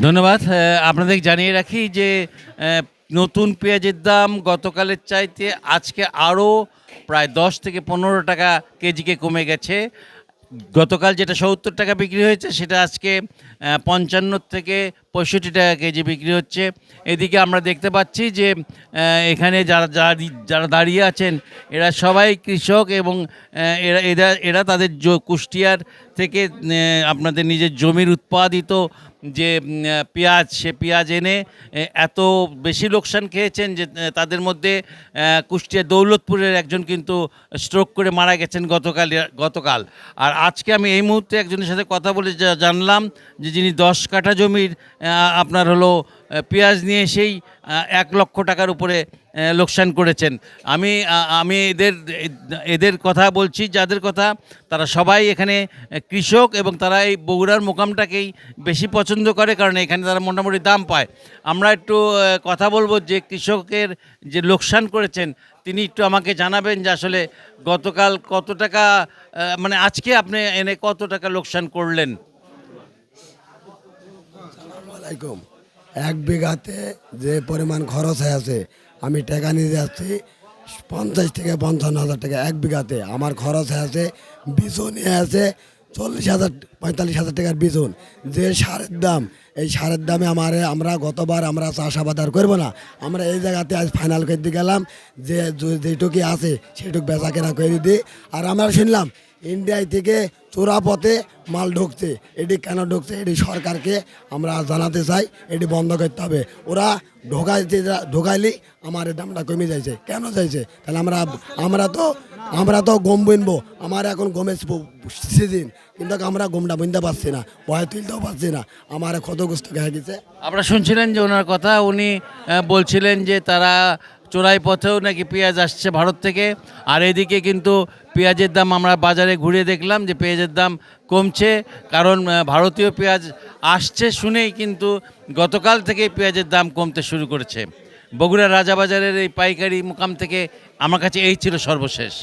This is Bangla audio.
ধন্যবাদ। আপনাদের জানিয়ে রাখি যে নতুন পেঁয়াজের দাম গতকালের চাইতে আজকে আরও প্রায় দশ থেকে পনেরো টাকা কেজিকে কমে গেছে। গতকাল যেটা সত্তর টাকা বিক্রি হয়েছে, সেটা আজকে পঞ্চান্ন থেকে পঁয়ষট্টি টাকা কেজি বিক্রি হচ্ছে। এদিকে আমরা দেখতে পাচ্ছি যে এখানে যারা, যারা- দাঁড়িয়ে আছেন, এরা সবাই কৃষক এবং এরা এরা এরা তাদের কুষ্টিয়ার থেকে আপনাদের নিজের জমির উৎপাদিত যে পেঁয়াজ সে পেঁয়াজ এনে এত বেশি লোকসান খেয়েছেন যে তাদের মধ্যে কুষ্টিয়া দৌলতপুরের একজন কিন্তু স্ট্রোক করে মারা গেছেন গতকাল গতকাল। আর আজকে আমি এই মুহূর্তে একজনের সাথে কথা বলে জানলাম যে যিনি দশ কাঠা জমির আপনার হলো পেঁয়াজ নিয়ে আহ, এক লক্ষ টাকার উপরে লোকসান করেছেন। আমি আমি এদের এদের কথা বলছি, যাদের কথা তারা সবাই এখানে কৃষক এবং তারা এই বগুড়ার মোকামটাকেই বেশি পছন্দ করে, কারণ এখানে তারা মোটামুটি দাম পায়। আমরা একটু কথা বলব যে কৃষকের যে লোকসান করেছেন, তিনি একটু আমাকে জানাবেন যে আসলে গতকাল কত টাকা মানে আজকে আপনি এনে কত টাকা লোকসান করলেন? এক বিঘাতে যে পরিমাণ খরচ হয়ে আছে, আমি টাকা নিয়ে যাচ্ছি পঞ্চাশ থেকে পঞ্চান্ন হাজার টাকা এক বিঘাতে। আমার খরচ হয়ে আছে বিছুন আছে চল্লিশ হাজার, পঁয়তাল্লিশ হাজার টাকার বিছুন যে সারের দাম, এই সারের দামে আমার, আমরা গতবার আমরা চাষাবাদ আর করব না। আমরা এই জায়গাতে আজ ফাইনাল করে গেলাম যে যেটুকু আছে সেটুকু বেচা কেনা করে দিই আর আমরা শুনলাম ইন্ডিয়ায় থেকে চোরা পথে মাল ঢুকছে, এটি কেন ঢুকছে, এটি সরকারকে আমরা জানাতে চাই, এটি বন্ধ করতে হবে। ওরা ঢোকাইতে ঢোকাইলেই আমার দামটা কমে যাইছে। কেন যাইছে? তাহলে আমরা আমরা তো আমরা তো গম বুনবো। আমার এখন গমের সিজন কিন্তু আমরা গমটা বুনতে পারছি না, ভয় তুলতেও পারছি না। আমার ক্ষতগ্রস্ত হয়ে গেছে। আপনারা শুনছিলেন যে ওনার কথা, উনি বলছিলেন যে তারা চোরাই পথেও নাকি পেঁয়াজ আসছে ভারত থেকে। আর এদিকে কিন্তু পেঁয়াজের দাম আমরা বাজারে ঘুরে দেখলাম যে পেঁয়াজের দাম কমছে। কারণ ভারতীয় পেঁয়াজ আসছে শুনেই কিন্তু গতকাল থেকে পেঁয়াজের দাম কমতে শুরু করেছে। বগুড়া রাজাবাজারের এই পাইকারি মোকাম থেকে আমার কাছে এই ছিল সর্বশেষ।